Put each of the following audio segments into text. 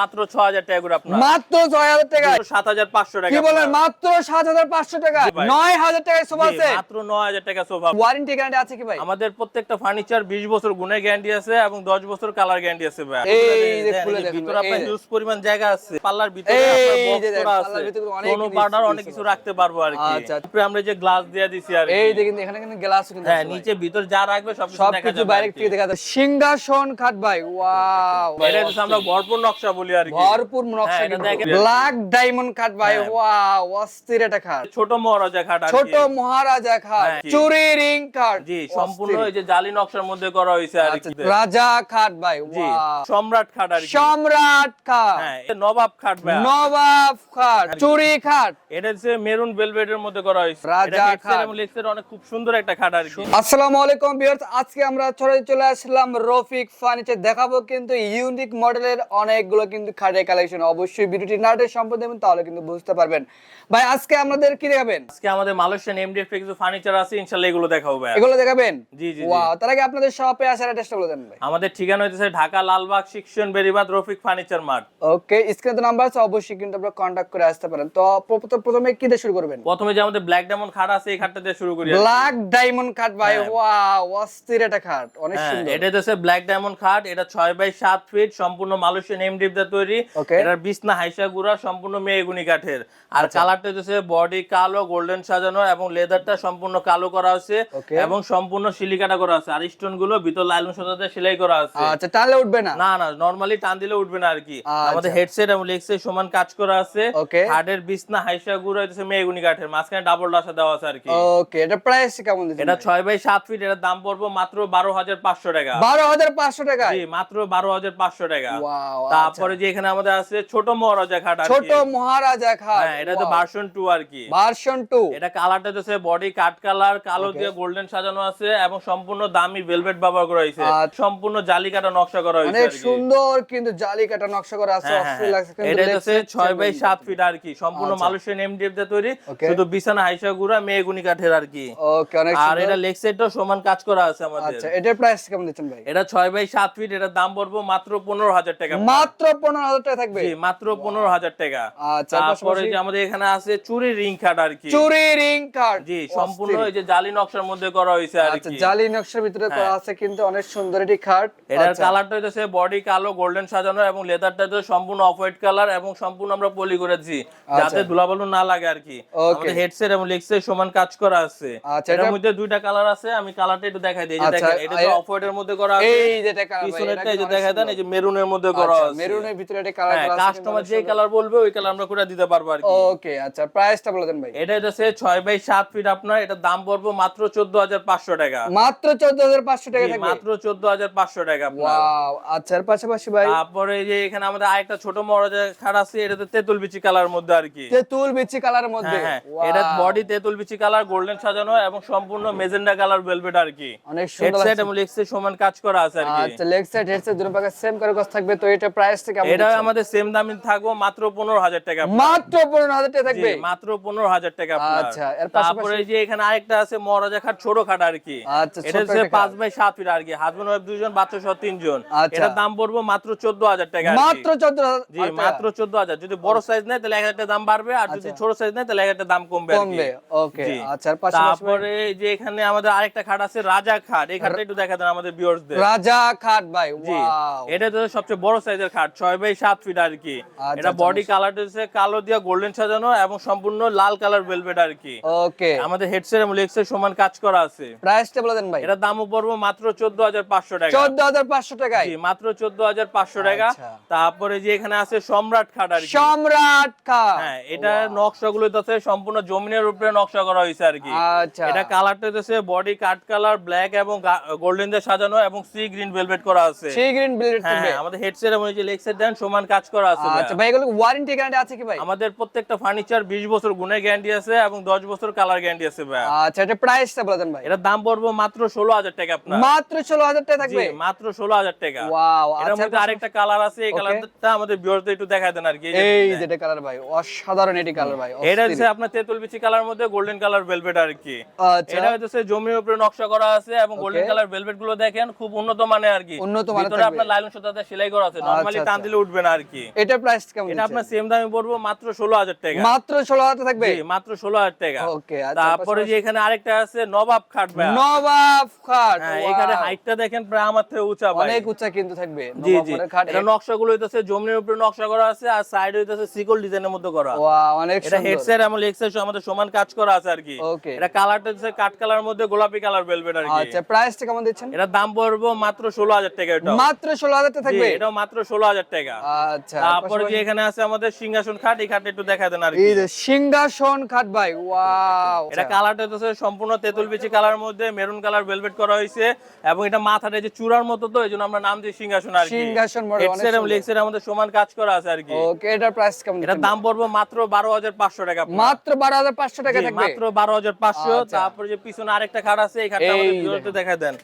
মাত্র 6000 টাকা করে আপনার। মাত্র ছয় হাজার টাকা। 7500 টাকা কি বলেন? মাত্র সাত হাজার পাঁচশো টাকা। নয় হাজার টাকায় সোফা জি, সেট। মাত্র 9000 টাকা সোফা। ওয়ারেন্টি গ্যারান্টি আছে কি ভাই? আমাদের প্রত্যেকটা ফার্নিচার 20 বছর গুণের গ্যারান্টি আছে এবং 10 বছর কালার গ্যারান্টি আছে ভাই। এই যে দেখেন, খুলে এই যে দেখেন ভিতরে আপনার হিউজ পরিমাণ জায়গা আছে। পাল্লার ভিতরে এই আপনার যে বক্স দেখেন, করা পাল্লার আছে ভিতরে অনেক কোনো কিছু বার্ডার অনেক কিছু রাখতে পারব আর কি। আচ্ছা। তারপরে আমরা যে গ্লাস দিয়ে দিছি আর এই দেখেন এখানে কিন্তু গ্লাস কিন্তু হ্যাঁ নিচে ভিতর যা রাখবে সব কিছু সবকিছু বাইরে থেকে দেখা যাচ্ছে সিংহাসন খাট ভাই ওয়াও এটা আমরা ভরপুর নকশা বলি আর কি। ভরপুর নকশা হ্যাঁ। ব্ল্যাক ডায়মন্ড খাট ভাই হ্যাঁ। ওয়াও অস্থির এটা খাট ছোট মহারাজা খাট ছোট মহারাজা খাট হ্যাঁ, চুরি রিং খাট জি সম্পূর্ণ এই যে জালি নকশার মধ্যে করা হয়েছে আর আচ্ছা, কি। রাজা খাট ভাই ওয়াও সম্রাট খাট আর কি। সম্রাট খাট হ্যাঁ নবাব খাট ভাই। নবাব খাট চুরি খাট এটা হচ্ছে মেরুন ভেলভেটের মধ্যে করা হয়েছে। রাজা খাট। এবং লেগসের অনেক খুব সুন্দর একটা খাট আর কি। আসসালামু আলাইকুম ভিউয়ার্স আজকে আমরা চলে চলে আসলাম রফিক ফার্নিচার। দেখাবো কিন্তু ইউনিক মডেলের অনেকগুলো কিন্তু খাটের কালেকশন অবশ্যই ভিডিওটি নাটের সম্পদ দেবেন তাহলে কিন্তু বুঝতে পারবেন। ভাই আজকে আমাদের কি দেখাবেন? আজকে আমাদের মালয়েশিয়ান এমডিএফ কিছু ফার্নিচার আছে ইনশাআল্লাহ এগুলো দেখাবো ভাই এগুলো দেখাবেন? জি, জি। ওয়াও তার আগে আপনাদের শপে আসার অ্যাড্রেসটা বলে দেন ভাই। আমাদের ঠিকানা হচ্ছে ঢাকা লালবাগ শিক্ষণ Beribadh Rafiq furniture mart okay স্ক্রিনে তো নাম্বার আছে অবশ্যই কিন্তু আপনারা কন্টাক্ট করে আসতে পারেন। তো প্রথম- প্রথমে কি দিয়ে শুরু করবেন? প্রথমে যে আমাদের ব্ল্যাক ডায়মন্ড খাট আছে এই খাটটা দিয়ে শুরু করি ব্ল্যাক ডায়মন্ড খাট ভাই হ্যাঁ। ওয়াও অস্থির এটা খাট অনেক হ্যাঁ, সুন্দর। এটা হচ্ছে ব্ল্যাক ডায়মন্ড খাট এটা ছয় বাই সাত ফিট সম্পূর্ণ মালয়েশিয়ান এমডিএফ দিয়ে তৈরি। এটার বিছনা হাইসা গুড়া সম্পূর্ণ মেয়েগুনি কাঠের। আর আচ্ছা। কালারটা হচ্ছে বডি কালো গোল্ডেন সাজানো এবং লেদারটা সম্পূর্ণ কালো করা আছে এবং সম্পূর্ণ সিলিকাটা করা আছে। আর স্টোনগুলো ভিতর লাইলন সুতাতে সেলাই করা আছে। আচ্ছা টানলে উঠবে না? না না নরমালি টান দিলে উঠবে না আর কি আচ্ছা। আমাদের হেডসেট এবং লেগসের সমান কাজ করা আছে. হার্ডের বিছনা হাইসা গুড়া হচ্ছে মেয়েগুনি কাঠের। মাঝখানে ডাবল ডাসা দেওয়া আছে আর কি ওকে এটা প্রাইস কেমন এটা ভাই? ছয় বাই সাত ফিট এটার দাম পড়ব মাত্র বারো হাজার পাঁচশো টাকা। বারো হাজার পাঁচশো টাকা জি মাত্র বারো হাজার পাঁচশো টাকা। Wow, তারপরে যে এখানে আমাদের আছে ছোট মহারাজা কি। ছোট মহারাজা খাট হ্যাঁ এটা তো ভার্সন টু আর কি। Version two. এটা কালারটা হচ্ছে বডি কাট কালার কালো দিয়ে গোল্ডেন সাজানো আছে এবং সম্পূর্ণ দামি ভেলভেট ব্যবহার করা হয়েছে। আচ্ছা। সম্পূর্ণ জালি কাটা নকশা করা হয়েছে অনেক সুন্দর কিন্তু জালি কাটা নকশা করা আছে হ্যাঁ, হ্যাঁ, হ্যাঁ। কিন্তু এটা হচ্ছে set বাই সেরকম সাত কিন্তু। ফিট আর কি। সম্পূর্ণ আচ্ছা। মালয়েশিয়ান এমডিএফ দিয়ে তৈরি। শুধু বিছানা হাইসা গুড়া মেয়েগুনি কাঠের আর কি। ওকে অনেক আর এটা লেগ সেটও সমান কাজ করা আছে আমাদের। আচ্ছা এটার প্রাইস কেমন দিচ্ছেন ভাই? এটা ছয় বাই সাত ফিট এটার দাম পড়ব মাত্র পনেরো হাজার টাকা। মাত্র পনেরো হাজার টাকা থাকবে। মাত্র পনেরো হাজার টাকা। আচ্ছা, তারপরে যে আমাদের এখানে আছে চুরি রিং খাট আর কি। চুরি রিং কার্ড। জি সম্পূর্ণ এই যে জালি নকশার মধ্যে করা হয়েছে আর আচ্ছা কি। জালি নকশার ভিতরে করা হ্যাঁ। আছে কিন্তু অনেক সুন্দর এটি খাট এটার আচ্ছা, কালারটা বডি কালো গোল্ডেন সাজানো এবং লেদারটা হচ্ছে সম্পূর্ণ অফ হোয়াইট কালার এবং সম্পূর্ণ আমরা পলি করেছি যাতে ধুলাবালু না লাগে আর কি। আমাদের হেডসেট এবং লেগসেট সমান কাজ করা আছে। আচ্ছা, এটার মধ্যে দুইটা কালার আছে আমি কালারটা একটু দেখাই দিই। এই যে আচ্ছা, দেখেন এটা তো অফ হোয়াইটের মধ্যে করা আছে। এই যেটা কালার পিছনেরটা এই যে দেখাই দেন এই যে মেরুনের মধ্যে করা আছে। মেরুনের ভিতরে এটা কালার আছে কাস্টমার যে কালার বলবে ওই কালার আমরা করে দিতে পারব আর কি ওকে আচ্ছা প্রাইসটা বলে দেন ভাই। এটা হচ্ছে ছয় বাই সাত ফিট আপনার এটার দাম পড়ব মাত্র চোদ্দ হাজার পাঁচশো টাকা। মাত্র চোদ্দ হাজার পাঁচশো টাকা থাকবে? মাত্র চোদ্দ হাজার পাঁচশো টাকা আপনার। ওয়াও আচ্ছা এর পাশাপাশি ভাই? তারপরে এই যে এখানে আমাদের আরেকটা ছোট মহারাজা খাট আছে এটা তেঁতুল বিচি কালার মধ্যে আর কি তেঁতুল বিচি কালার মধ্যে? হ্যাঁ হ্যাঁ। এটা বডি তেঁতুল বিচি কালার গোল্ডেন সাজানো এবং সম্পূর্ণ মেজেন্ডা কালার ভেলভেট আর কি অনেক সুন্দর হেডসেট। এবং সমান কাজ করা আছে আর কি আচ্ছা লেগ হেডসেট দুটো পাকা সেম করে কাজ থাকবে তো এটা প্রাইস থেকে এটা আমাদের সেম দামে থাকব মাত্র পনেরো হাজার টাকা মাত্র পনেরো হাজার টাকা থাকবে? মাত্র পনেরো হাজার টাকা আচ্ছা, এর তারপরে যে এখানে আরেকটা আছে মহারাজা খাট ছোট খাট আর কি। আচ্ছা, এটা হচ্ছে একটা বাই সাত ফিট আর কি। হাজবেন্ড ওয়াইফ দুজন বাচ্চা সহ তিনজন। আচ্ছা। দাম পড়ব মাত্র টাকা জি যদি বড় সাইজ নেয় তাহলে এক হাজার টাকা দাম বাড়বে। আর যদি ছোট সাইজ নেয় তাহলে এক হাজার টাকা দাম কমবে ওকে আচ্ছা তারপরে যে এখানে আমাদের আরেকটা খাট আছে রাজা খাট। এই খাটটা একটু দেখা দেন আমাদের ভিউয়ার্সদের রাজা খাট ভাই ওয়াও এটা তো সবচেয়ে বড় সাইজের খাট। ছয় বাই সাত ফিট আর কি। আচ্ছা, এটা আচ্ছা, বডি কালার হচ্ছে কালো দিয়া গোল্ডেন সাজানো এবং সম্পূর্ণ লাল কালার ভেলভেট আর কি। ওকে। আমাদের হেডসেট এবং লেগসের সমান কাজ করা আছে। প্রাইসটা বলে দেন ভাই। এটার দামও পড়ব মাত্র চোদ্দ হাজার পাঁচশো টাকা। চোদ্দ হাজার পাঁচশো টাকায় জি, মাত্র চোদ্দ হাজার পাঁচশো টাকা। আচ্ছা। তারপরে যে এখানে আছে সম্রাট খাট আর কি। সম্রাট খাট। হ্যাঁ এটা নকশাগুলো আছে সম্পূর্ণ জমিনের উপরে নকশা করা হয়েছে আর কি। আচ্ছা। এটা কালারটা হচ্ছে বডি কাট কালার ব্ল্যাক এবং গোল্ডেন দিয়ে সাজানো এবং সি গ্রিন ভেলভেট করা আছে। সি গ্রিন ব্লেড হ্যাঁ আমাদের হেডসেট এবং এই যে লেগসেট দেন সমান কাজ করা আছে আচ্ছা ভাই এগুলো ওয়ারেন্টি গ্যারান্টি আছে কি ভাই? আমাদের প্রত্যেকটা ফার্নিচার 20 বছর গুণের গ্যারান্টি আছে এবং 10 বছর কালার গ্যারান্টি আছে ভাইয়া। আচ্ছা এটা প্রাইসটা বলে দেন ভাই। এটার দাম পড়ব মাত্র 16000 টাকা আপনার। মাত্র ষোলো হাজার টাকা জি মাত্র 16000 টাকা। ওয়াও এর আচ্ছা মধ্যে আরেকটা কালার আছে এই কালারটা আমাদের ভিউয়ারদের একটু দেখায় দেন আর কি এই যেটা কালার ভাই অসাধারণ এটি কালার ভাই এটা হচ্ছে আপনার তেঁতুল বিচি কালার মধ্যে গোল্ডেন কালার ভেলভেট আর কি। আচ্ছা। এটা হচ্ছে জমির উপরে নকশা করা আছে এবং গোল্ডেন কালার ভেলভেটগুলো দেখেন খুব উন্নত মানের আর কি। উন্নত মানের ভিতরে আপনার লাইলন সুতাতে সেলাই করা আছে। নরমালি আচ্ছা, টান দিলে উঠবে না আর কি। এটার প্রাইস কেমন এটা আপনার সেম দামে পড়ব মাত্র ষোলো হাজার টাকা। মাত্র ষোলো হাজার থাকবে? জি, মাত্র ষোলো হাজার টাকা। ওকে আচ্ছা তারপরে যে এখানে আরেকটা আছে নবাব খাট ভাই। নবাব খাট হ্যাঁ এখানে হাইটটা দেখেন প্রায় আমার থেকে উঁচা ভাই। অনেক উচ্চা কিন্তু থাকবে জি জি। এটা নকশাগুলো হইতেছে জমিনের উপরে নকশা করা আছে আর সাইড হইতেছে সিকল ডিজাইনের মধ্যে করা। অনেক এটা হেডসেট এবং আমাদের সমান কাজ করা আছে আর কি। ওকে এটা কালারটা হচ্ছে কাঠ কালার মধ্যে গোলাপি কালার ভেলভেট আর কি। আচ্ছা প্রাইসটা কেমন দিচ্ছেন? এটার দাম পড়ব মাত্র ষোলো হাজার টাকা এটা মাত্র ষোলো হাজার থাকবে? এটাও মাত্র ষোলো হাজার টাকা। আচ্ছা তারপরে যে এখানে আছে আমাদের সিংহাসন খাট এই খাটটা একটু দেখা দেন আর কি। এই যে সিংহাসন খাট ভাই ওয়াও এটা কালারটা হচ্ছে সম্পূর্ণ তেঁতুল বিচি কালার মধ্যে মেরুন কালার ভেলভেট করা হয়েছে এবং এটা মাথাটা যে চূড়ার মতো তো আমরা নাম দিই সিংহাসন আর কি। সিংহাসন model, অনেক। লেগসেট আমাদের সমান কাজ করা আছে আর কি। ওকে এটার প্রাইস কেমন দিচ্ছেন? দাম পড়ব মাত্র বারো হাজার পাঁচশো টাকা মাত্র বারো হাজার পাঁচশো টাকা থাকবে? মাত্র বারো হাজার পাঁচশো। আচ্ছা। তারপরে যে পিছনে আরেকটা খাট আছে এই খাটটা আমাদের ভিডিওতে দেখা দেন।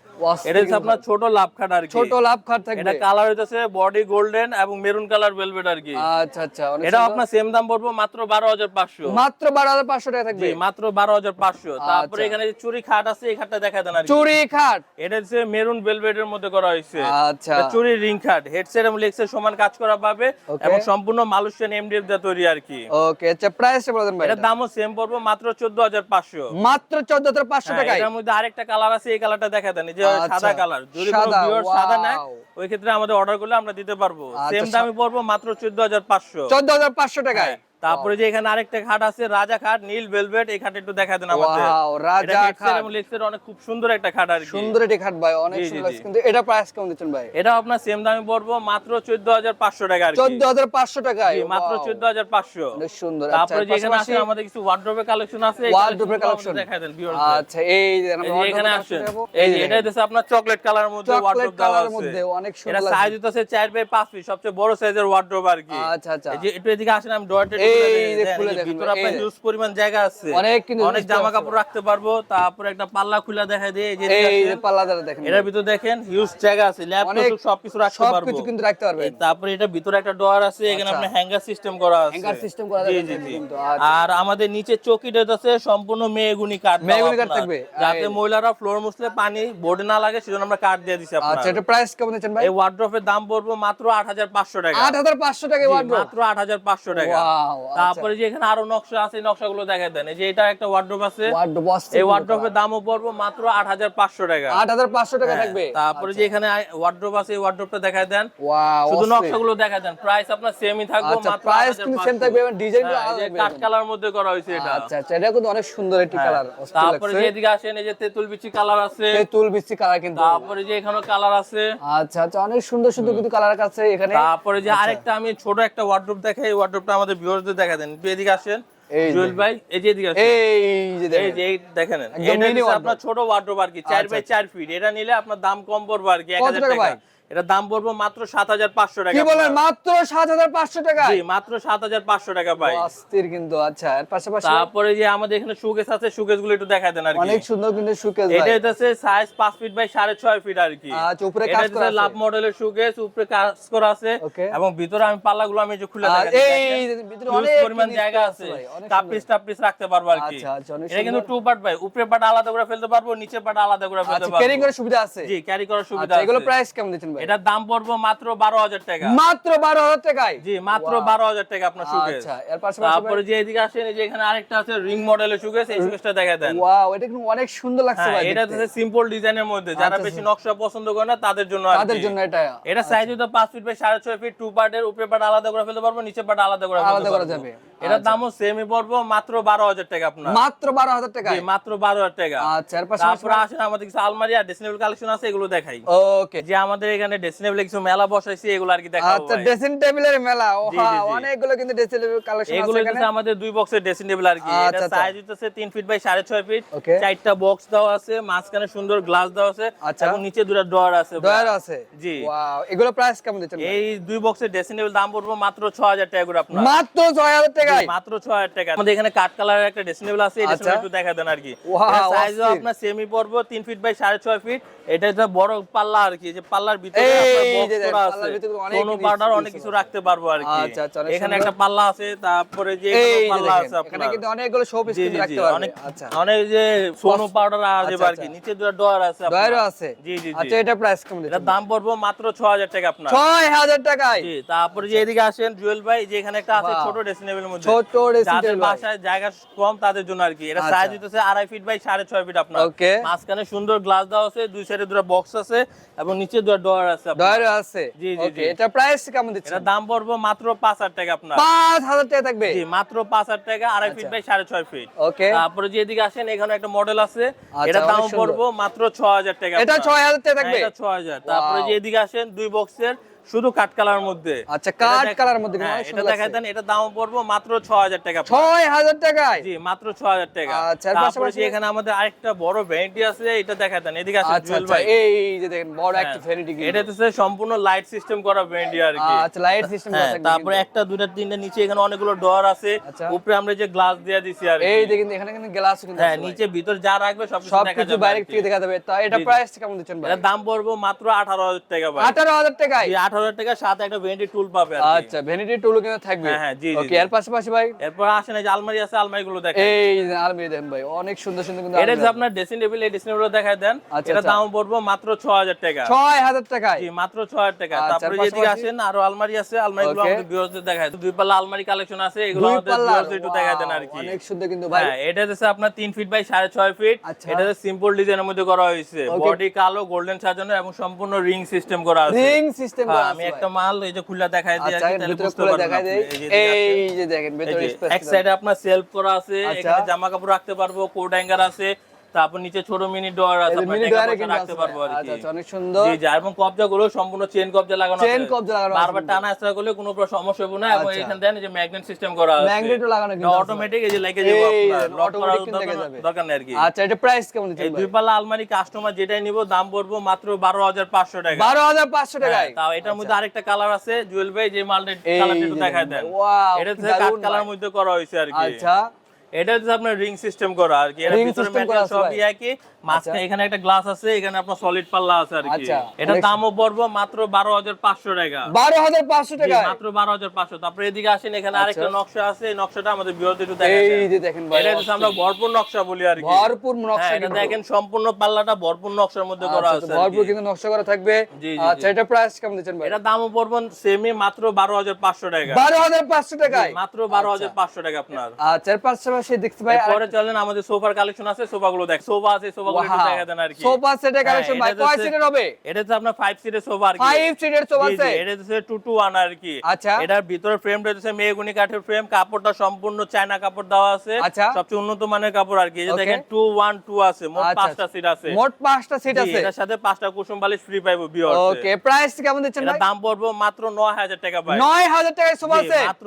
এটা হচ্ছে আপনার ছোট লাভ খাট আর কি। ছোট লাভ খাট এটা কালার হইতেছে বডি গোল্ডেন এবং মেরুন কালার ভেলভেট আর কি। আচ্ছা আচ্ছা এটা আপনার সেম দাম পড়ব মাত্র বারো হাজার পাঁচশো। মাত্র বারো হাজার পাঁচশো টাকা থাকবে। মাত্র বারো হাজার পাঁচশো। তারপরে আচ্ছা। এখানে যে চুরি খাট আছে এই খাটটা দেখা দেন আর চুরি খাট। এটা হচ্ছে মেরুন ভেলভেটের মধ্যে করা হয়েছে। আচ্ছা। চুরি রিং খাট। হেডসেট এবং লেগসের সমান কাজ করা পাবে এবং সম্পূর্ণ মালয়েশিয়ান এমডিএফ দিয়ে তৈরি আর কি। ওকে আচ্ছা প্রাইসটা বলে দেন ভাই এটার দামও সেম পড়ব মাত্র চোদ্দ হাজার পাঁচশো। মাত্র চোদ্দ হাজার পাঁচশো হ্যাঁ, টাকায়। এটার মধ্যে আরেকটা কালার আছে এই কালারটা দেখা দেন। এই যে আচ্ছা, সাদা কালার যদি কোনো সাদা, ভিউয়ার সাদা নেয় ওই ক্ষেত্রে আমাদের অর্ডার করলে আমরা দিতে পারব। আচ্ছা, সেম সা- দামে পড়ব মাত্র চোদ্দ হাজার পাঁচশো। চোদ্দ হাজার পাঁচশো টাকায়। তারপরে যে এখানে আরেকটা খাট আছে রাজা খাট নীল ভেলভেট এই খাট একটু দেখা দেন আমাদের। রাজা এটা খাট। এবং অনেক খুব সুন্দর একটা খাট আর কি। সুন্দর এটি খাট ভাই অনেক সুন্দর। কিন্তু এটা প্রাইস কেমন দিচ্ছেন ভাই? এটা আপনার সেম দামে পড়ব মাত্র চোদ্দ হাজার পাঁচশো টাকা আর কি। চোদ্দ হাজার পাঁচশো টাকায়? জি, মাত্র চোদ্দ হাজার পাঁচশো। অনেক সুন্দর। তারপরে আচ্ছা, যে এখানে আছে আমাদের কিছু ওয়ার্ড্রোবের কালেকশন আছে collection। আমাদের দেখাই দেন আচ্ছা এই যে এখানে যাব। এই যে এটা হচ্ছে আপনার চকলেট কালারের মধ্যে ওয়ার্ড্রোব দেওয়া আছে। মধ্যে অনেক এটা সুন্দর সাইজ লাগছে। হচ্ছে 4 বাই 5 ফিট সবচেয়ে বড় সাইজের ওয়ার্ড্রোব আর কি। আচ্ছা আচ্ছা। এই যে একটু এদিকে আসেন আমি ডয়ারটা এই যে খুলে দেখেন, ভিতরে আপনার হিউজ পরিমাণ জায়গা আছে। অনেক কিন্তু অনেক জামা কাপড় রাখতে পারব তারপরে একটা পাল্লা খুলে দেখা দিয়ে এই যে এই যে পাল্লা দ্বারা দেখেন। এটার ভিতরে দেখেন হিউজ জায়গা আছে ল্যাপটপ সবকিছু রাখতে পারব। সবকিছু কিন্তু রাখতে পারবেন। তারপরে এটা ভিতরে একটা ডোর আছে এখানে আচ্ছা। আপনার হ্যাঙ্গার সিস্টেম করা আছে। Hanger system করা জি কিন্তু, জি কিন্তু, আচ্ছা। আর আমাদের নিচে চকিটা আছে সম্পূর্ণ মেহগুনি কাঠ মেহগনি কাঠ থাকবে। যাতে মহিলারা ফ্লোর মুছলে পানি বোর্ডে না লাগে সেজন্য আমরা কাঠ দিয়ে দিছি আপনার। আচ্ছা এটা প্রাইস কেমন দিচ্ছেন ভাই? এই ওয়ার্ড্রপের দাম পড়ব মাত্র আট হাজার পাঁচশো টাকা। আট হাজার পাঁচশো টাকা জি, মাত্র আট হাজার পাঁচশো টাকা। তারপরে যে এখানে আরও নকশা আছে নকশাগুলো দেখা দেন। এই যে এটা একটা ওয়ার্ড্রোপ আছে। ওয়ার্ড্রোব এই ওয়ার্ড্রোপের দামও পড়ব মাত্র আট হাজার পাঁচশো টাকা। আট হাজার পাঁচশো টাকা হ্যাঁ, থাকবে? তারপরে যে এখানে ওয়ার্ড্রোপ আছে এই ওয়ার্ড্রোপটা দেখা দেন। শুধু নকশাগুলো দেখা দেন। প্রাইস আপনার সেমই থাকবে আচ্ছা, মাত্র price কিন্তু same থাকবে এবং আলাদা থাকবে। কাট কালার মধ্যে করা হয়েছে এটা। আচ্ছা আচ্ছা এটা কিন্তু অনেক সুন্দর একটি হ্যাঁ। কালার তারপরে যে এদিকে আসেন এই যে তেঁতুল বিচি কালার আছে। তেঁতুল বিচি কালার কিন্তু। তারপরে যে এখানে কালার আছে। আচ্ছা আচ্ছা অনেক সুন্দর সুন্দর কিন্তু কালার আছে এখানে। তারপরে আচ্ছা। যে আরেকটা আমি ছোট একটা ওয়ার্ড্রোপ দেখাই এই ওয়ার্ড্রোপটা আমাদের ভিউয়ারদের দেখা দেন। এদিকে আসেন। জুয়েল ভাই এই যে এদিকে এই যে দেখেন। এটা। আপনার ছোট ওয়ার্ড্রোপ আর কি 4 আচ্ছা, বাই 4 ফিট এটা নিলে আপনার দাম কম পড়বে আর কি এক হাজার টাকা টাকা। ভাই? এটা দাম পড়বে মাত্র 7500 টাকা কি বলেন মাত্র সাত হাজার পাঁচশো টাকা জি মাত্র 7500 টাকা ভাই অস্থির কিন্তু আচ্ছা এর পাশাপাশি? তারপরে যে আমাদের এখানে সুকেস আছে সুকেসগুলো একটু দেখা দেন আর অনেক সুন্দর কিন্তু সুকেস এটা হচ্ছে সাইজ 5 ফিট বাই 6.5 ফিট আর কি। আচ্ছা, উপরে কাজ করা আছে। লাভ মডেলের সুকেস উপরে কাজ করা আছে। এবং ভিতরে আমি পাল্লাগুলো আমি যে খুলে দেখাচ্ছি। এই ভিতরে অনেক পরিমাণ জায়গা আছে। আছে তাপিস টাপিস রাখতে পারব আর কি। আচ্ছা, আচ্ছা, এটা কিন্তু টু পার্ট ভাই। উপরে পার্ট আলাদা করে ফেলতে পারব নিচে পার্ট আলাদা করে ফেলতে আচ্ছা পারব। ক্যারিং করার সুবিধা আছে? জি ক্যারি করার সুবিধা আচ্ছা এগুলো আছে প্রাইস কেমন দিচ্ছেন ভাই। এটার দাম পড়ব মাত্র 12000 টাকা। মাত্র বারো হাজার টাকায়? জি মাত্র 12000 টাকা আপনার সুকেস আচ্ছা এর পাশাপাশি তারপরে যে এদিকে আসেন এই যে এখানে আরেকটা আছে রিং মডেলের সুকেস এই সুকেসটা দেখা দেন। ওয়াও এটা কিন্তু অনেক সুন্দর লাগছে হ্যাঁ ভাই এটা হচ্ছে সিম্পল ডিজাইনের মধ্যে। যারা আচ্ছা, বেশি নকশা পছন্দ করে না তাদের জন্য তাদের জন্য এটা। এটা সাইজ হতো পাঁচ ফিট বাই সাড়ে ছয় ফিট টু পার্টের উপরে পার্ট আলাদা করে ফেলতে পারব নিচে পার্ট আলাদা করে আলাদা করা যাবে। এটার দামও সেমই পড়ব মাত্র বারো হাজার টাকা আপনার। মাত্র বারো হাজার টাকায়? জি, মাত্র বারো হাজার টাকা। আচ্ছা তারপরে আসেন আমাদের কিছু আলমারি আর ড্রেসিং কালেকশন আছে এগুলো দেখাই। ওকে যে আমাদের এখানে ড্রেসিং কিছু মেলা বসাইছি এগুলো আর কি দেখাবো আচ্ছা। ড্রেসিং টেবিলের মেলা। অনেকগুলো কিন্তু ড্রেসিং টেবিল কালেকশন এগুলো আছে হচ্ছে আমাদের দুই বক্সের ড্রেসিং টেবিল আর কি। আচ্ছা, এটা আচ্ছা। সাইজ হচ্ছে তিন ফিট বাই সাড়ে ছয় ফিট চারটা বক্স দেওয়া আছে মাঝখানে সুন্দর গ্লাস দেওয়া আছে আচ্ছা। এবং নিচে দুটো ডয়ার আছে ডয়ার আছে? জি। ওয়াও এগুলো প্রাইস কেমন দিচ্ছেন এই দুই বক্সের ড্রেসিং টেবিল দাম পড়ব মাত্র ছ হাজার টাকা করে আপনার। মাত্র টাকা টাকায়? মাত্র 6000 টাকা। আমাদের এখানে কাট কালারের একটা ডেসিনেবল আছে এটা আচ্ছা। একটু দেখা দেন আর কি। সাইজও আপনার সেমি পড়ব 3 ফিট বাই 6.5 ফিট এটা একটা বড় পাল্লা আর কি যে পাল্লার ভিতরে আপনার আছে। অনেক কোনো পাউডার অনেক কিছু রাখতে পারব আর কি। আচ্ছা, আচ্ছা, এখানে একটা পাল্লা আছে তারপরে যে পাল্লা আছে এখানে কিন্তু অনেকগুলো শোপিস কিন্তু রাখতে পারবে। আচ্ছা। অনেক যে সোনো পাউডার আচ্ছা, আর কি। নিচে দুটো ডয়ার আছে। আছে? জি জি আচ্ছা এটা প্রাইস কেমন দিচ্ছেন? দাম পড়ব মাত্র 6000 টাকা আপনার। ছয় হাজার টাকায়? জি তারপরে যে এদিকে আসেন জুয়েল ভাই যে এখানে একটা আছে ছোট ড্রেসিং টেবিলের মধ্যে ছোট যাদের বাসায় জায়গা কম তাদের জন্য আর কি এটা আচ্ছা। সাইজ হইতেছে আড়াই ফিট বাই সাড়ে ছয় ফিট আপনার Okay. মাঝখানে সুন্দর গ্লাস দেওয়া আছে দুই সাইডে দুটো বক্স আছে এবং নিচে দুটো ডোর আছে আপনার। আছে জি, জি, জি। এটা প্রাইস কেমন দিচ্ছেন এটার দাম পড়ব মাত্র পাঁচ হাজার টাকা আপনার পাঁচ হাজার টাকা থাকবে জি মাত্র পাঁচ হাজার টাকা আড়াই ফিট আচ্ছা। বাই সাড়ে ছয় ফিট ওকে তারপরে যে এদিকে আসেন এখানে একটা মডেল আছে আচ্ছা, এটা দাম। পড়ব মাত্র ছ হাজার টাকা এটা আপনার। ছয় হাজার টাকা থাকবে হ্যাঁ, এটা 6000 তারপরে যে এদিকে আসেন দুই বক্সের শুধু কাট কালার মধ্যে। আচ্ছা, কাঠ দেখ- মধ্যে হ্যাঁ, এটা দেখাই দেন এটা দাম পড়ব মাত্র 6000 টাকা আপনার। ছয় হাজার টাকায়? জি মাত্র 6000 টাকা। আচ্ছা, তারপরে পাশাপাশি- এখানে আমাদের আরেকটা বড় ভ্যানিটি আছে এটা দেখাই দেন এদিকে আসেন আচ্ছা জুয়েল আচ্ছা ভাই। এই যে দেখেন বড় একটা হ্যাঁ, ফেরিটি এটা হচ্ছে সম্পূর্ণ লাইট সিস্টেম করা আর কি। আচ্ছা লাইট সিস্টেম হ্যাঁ তারপরে একটা দুইটা তিনটা নিচে এখানে অনেকগুলো ডোর আছে। উপরে আমরা যে গ্লাস দিয়ে দিছি আর এই দেখেন এখানে কিন্তু গ্লাস কিন্তু হ্যাঁ নিচে ভিতর যা রাখবে সব কিছু বাইরে থেকে দেখা যাবে তো এটা। প্রাইস কেমন দিচ্ছেন ভাই? দাম পড়ব মাত্র 18000 টাকা ভাই। আঠারো হাজার টাকায়? 18000 টাকা সাথে একটা ভ্যানিটি টুল পাবে আচ্ছা ভ্যানিটি কিন্তু থাকবে। হ্যাঁ, হ্যাঁ, জি, ওকে এর পাশাপাশি ভাই? এরপর আসেন এই যে আলমারি আছে আলমারি গুলো দেখেন। এই আলমিরা দেখেন ভাই অনেক সুন্দর সুন্দর কিন্তু এটা যে আপনার ড্রেসিং টেবিল এই ড্রেসিং টেবিল দেখায় দেন আচ্ছা, এটা আচ্ছা। দাম পড়ব মাত্র 6000 টাকা। ছয় হাজার টাকায়? জি মাত্র 6000 টাকা। আচ্ছা, তারপরে? যেদিকে আসেন আরও আলমারি আছে আলমারিগুলো Okay. আমাদের ভিউয়ারদের দেখায়। দুই পাল্লা আলমারি কালেকশন আছে এগুলো আমাদের ভিউয়ারদের একটু দেখায় দেন আর কি। অনেক সুন্দর কিন্তু ভাই। হ্যাঁ এটা আপনার 3 ফিট বাই 6.5 ফিট। এটা সিম্পল ডিজাইনের মধ্যে করা হয়েছে। বডি কালো গোল্ডেন সাজানো এবং সম্পূর্ণ রিং সিস্টেম করা আছে। রিং সিস্টেম আমি একটা মাল এই যে খুলে দেখাই দিই আচ্ছা তাহলে বুঝতে পারবেন। এই যে দেখেন ভিতরে স্পেস এক সাইডে আপনার সেলফ করা আছে আচ্ছা। এখানে জামা কাপড় রাখতে পারব কোট হ্যাঙ্গার আছে তারপর নিচে ছোট মিনি ডোর আছে মিনি রাখতে পারব আর কি। আচ্ছা আচ্ছা অনেক সুন্দর। জি এবং কবজা গুলো সম্পূর্ণ চেন কবজা লাগানো আছে। কবজা লাগানো বারবার টানা আসা করলে কোনো সমস্যা হবে না এবং আচ্ছা। এখানে দেন যে ম্যাগনেট সিস্টেম করা আছে। ম্যাগনেটও লাগানো কিন্তু অটোমেটিক এই যে লেগে যাবে আপনার। লেগে যাবে। দরকার নেই আর কি। আচ্ছা এটা প্রাইস কেমন এই দুই পাল্লা আলমারি কাস্টমার যেটাই নিব দাম পড়ব মাত্র বারো হাজার পাঁচশো টাকা। বারো হাজার পাঁচশো হ্যাঁ, টাকায়? তাও এটার মধ্যে আরেকটা কালার আছে জুয়েল ভাই যে মালটা কালারটা একটু দেখায় দেন। এটা কি হচ্ছে কালার মধ্যে করা হয়েছে আর কি। আচ্ছা। এটা হচ্ছে আপনার রিং সিস্টেম করা আর কি এর Ring ভিতরে system করা মেটাল আছে সবই ভাই। একই মাঝখানে এখানে একটা গ্লাস আছে এখানে আপনার সলিড পাল্লা আছে আর কি। আচ্ছা, এটা দামও পড়ব মাত্র বারো হাজার পাঁচশো টাকা। বারো হাজার পাঁচশো জি, টাকায়? মাত্র বারো হাজার পাঁচশো। তারপরে এদিকে আসেন এখানে আরেকটা আচ্ছা। নকশা আছে এই নকশাটা আমাদের একটু দেখেন এটা হচ্ছে আমরা ভরপুর নকশা বলি আর কি। ভরপুর নকশা হ্যাঁ, এটা দেখেন সম্পূর্ণ পাল্লাটা ভরপুর নকশার মধ্যে করা আচ্ছা, আছে ভরপুর কিন্তু নকশা করা থাকবে। আচ্ছা এটা প্রাইস কেমন দিচ্ছেন ভাই? এটা দামও পড়ব সেমি মাত্র বারো হাজার পাঁচশো টাকা। বারো হাজার পাঁচশো টাকায়? মাত্র বারো হাজার পাঁচশো টাকা আপনার। আচ্ছা পাশাপাশি দেখতে ভাই পরে চলেন আমাদের সোফার কালেকশন আছে সোফা গুলো দেখ সোফা আছে সোফা দেন আর কি। সোফা সেটের কালেকশন ভাই। কয় সিটের হবে? এটা হচ্ছে আপনার ফাইভ সিটের সোফা আর কি। ফাইভ সিটের সোফা জি, জি, এটা হচ্ছে টু টু আর কি। আচ্ছা। এটার ভিতরে ফ্রেম রয়েছে মেহগুনি কাঠের ফ্রেম কাপড়টা সম্পূর্ণ চায়না কাপড় দেওয়া আছে। সবচেয়ে উন্নত মানের কাপড় আর কি। এই দেখেন টু ওয়ান টু আছে। মোট সিট আছে। মোট পাঁচটা সিট আছে। এটার সাথে পাঁচটা কুসুম বালিশ ফ্রি পাইবো ভিউয়ার্স ওকে প্রাইস কেমন দিচ্ছেন ভাই? দাম পড়ব মাত্র নয় হাজার টাকা পাই নয় হাজার টাকায় সোফা মাত্র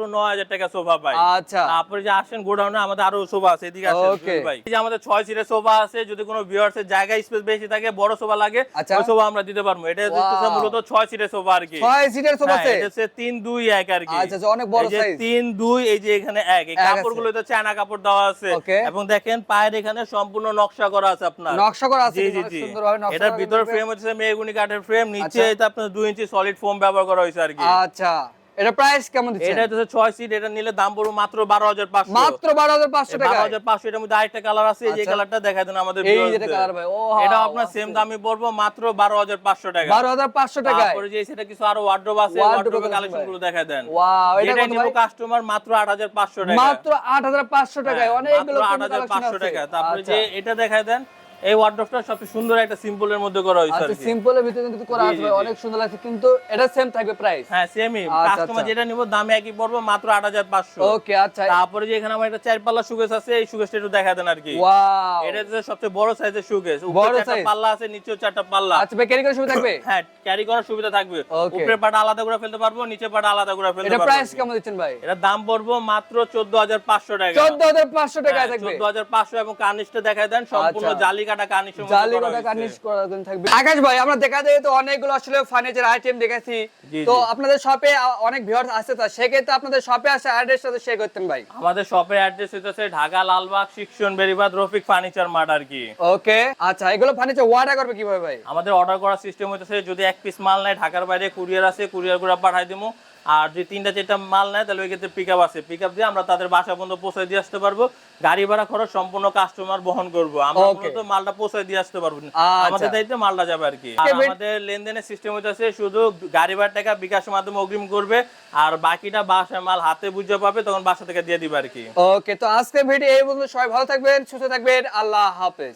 টাকা সোফা আচ্ছা। তারপরে যে আসেন গোডাউনে আমাদের আরও সোফা আছে। এদিকে আসেন ভাই। এই যে আমাদের ছয় সিটের সোফা আছে যদি কোনো ভিউয়ার্সের জায়গা স্পেস বেশি থাকে বড় সোফা লাগে আচ্ছা। ওই সোফা আমরা দিতে পারব। এটা হচ্ছে মূলত ছয় সিটের সোফা আর কি। ছয় সিটের সোফা সেট এটা হচ্ছে তিন দুই এক আর কি। আচ্ছা, আচ্ছা, অনেক বড় size। তিন দুই এই যে এখানে এক। এই এক আছে। কাপড়গুলো তো চায়না কাপড় দেওয়া আছে। এবং দেখেন পায়ের এখানে সম্পূর্ণ নকশা করা আছে আপনার। নকশা করা আছে সুন্দরভাবে নকশা এটার ভিতর ফ্রেম হচ্ছে মেহগুনি কাঠের ফ্রেম নিচে আচ্ছা। এটা আপনার দুই ইঞ্চি সলিড ফোম ব্যবহার করা হয়েছে আর কি। আচ্ছা। এটা প্রাইস কেমন দিচ্ছেন? এটা হচ্ছে ছয় সিট এটা নিলে দাম পড়বে মাত্র বারো হাজার পাঁচশো। মাত্র বারো হাজার পাঁচশো বারো টাকা হাজার পাঁচশো এটার মধ্যে আরেকটা কালার আছে এই যে আচ্ছা। কালারটা দেখা দেন আমাদের এই যেটা কালার ভাই ও এটা আপনার সেম দামই পড়ব মাত্র বারো হাজার পাঁচশো টাকা। বারো হাজার পাঁচশো টাকায়? তারপরে যে সেটা কিছু আরও ওয়ার্ড্রোব আছে Wardrobe কালেকশনগুলো দেখা দেন। ওয়াও এটা কত ভাই? কাস্টমার মাত্র আট হাজার পাঁচশো টাকা। মাত্র আট হাজার পাঁচশো টাকায়। হ্যাঁ, অনেকগুলো মাত্র আট হাজার পাঁচশো টাকা তারপরে যে এটা দেখায় দেন এই ওয়ার্ড্রোবটা সবচেয়ে সুন্দর একটা সিম্পলের মধ্যে করা হয়েছে আচ্ছা সিম্পলের ভিতরে কিন্তু করা আছে। অনেক সুন্দর লাগছে কিন্তু এটা সেম থাকবে প্রাইস হ্যাঁ সেমই আচ্ছা, কাস্টমার আচ্ছা। যেটা নিব দামে একই পড়বে মাত্র আট হাজার পাঁচশো। ওকে আচ্ছা। তারপরে যে এখানে আমার একটা চার পাল্লা সুকেস আছে এই সুকেসটা একটু দেখা দেন আর কি। ওয়াও এটা হচ্ছে সবচেয়ে বড় সাইজের সুকেস উপরে চারটা পাল্লা আছে নিচেও চারটা পাল্লা। আচ্ছা ক্যারি করার সুবিধা থাকবে? হ্যাঁ ক্যারি করার সুবিধা থাকবে। উপরে পাটা আলাদা করে ফেলতে পারব নিচে পাটা আলাদা করে ফেলতে এটা প্রাইস কেমন দিচ্ছেন ভাই? এটার দাম পড়ব মাত্র চোদ্দ হাজার পাঁচশো টাকা। পাঁচশো টাকায় থাকবে। চোদ্দ হাজার পাঁচশো এবং কার্নিশটা দেখায় দেন সম্পূর্ণ আচ্ছা। জালি কাটা কার্নিশ জালি কটা কার্নিশ করা থাকবে। আকাশ ভাই আমরা দেখা যায় তো অনেকগুলো আসলে ফার্নিচার আইটেম দেখেছি। তো আপনাদের শপে অনেক ভিউয়ার্স আছে তো সেক্ষেত্রে আপনাদের শপে আসে অ্যাড্রেসটা তো শেয়ার করতেন ভাই। আমাদের অ্যাড্রেস হচ্ছে ঢাকা লালবাগ শিক্ষণ বেরিবাদ রফিক ফার্নিচার মার্ট আর কি ওকে আচ্ছা এগুলো ফার্নিচার ওয়ার্ডার করবে কীভাবে ভাই? আমাদের অর্ডার করার সিস্টেম হইতেছে যদি এক পিস মাল নেয় ঢাকার বাইরে কুরিয়ার আছে কুরিয়ার করে পাঠাই দেবো আর যদি তিনটা চারটা মাল নেয় তাহলে ওই ক্ষেত্রে পিক আপ আছে। পিক আপ দিয়ে আমরা তাদের বাসা পর্যন্ত পৌঁছে দিয়ে আসতে পারব। গাড়ি ভাড়া খরচ সম্পূর্ণ কাস্টমার বহন করব। আমরা. মূলত মালটা পৌঁছে দিয়ে আসতে পারব। আচ্ছা। আমাদের দায়িত্বে মালটা যাবে আর কি। আমাদের লেনদেনের সিস্টেম হইতেছে শুধু গাড়ি ভাড়া টাকা বিকাশের মাধ্যমে অগ্রিম করবে আর বাকিটা বাসায় মাল হাতে বুঝে পাবে তখন বাসা থেকে দিয়ে দিবে আর কি। ওকে তো আজকে ভিডিও এই পর্যন্ত। সবাই ভালো থাকবেন সুস্থ থাকবেন। আল্লাহ হাফেজ।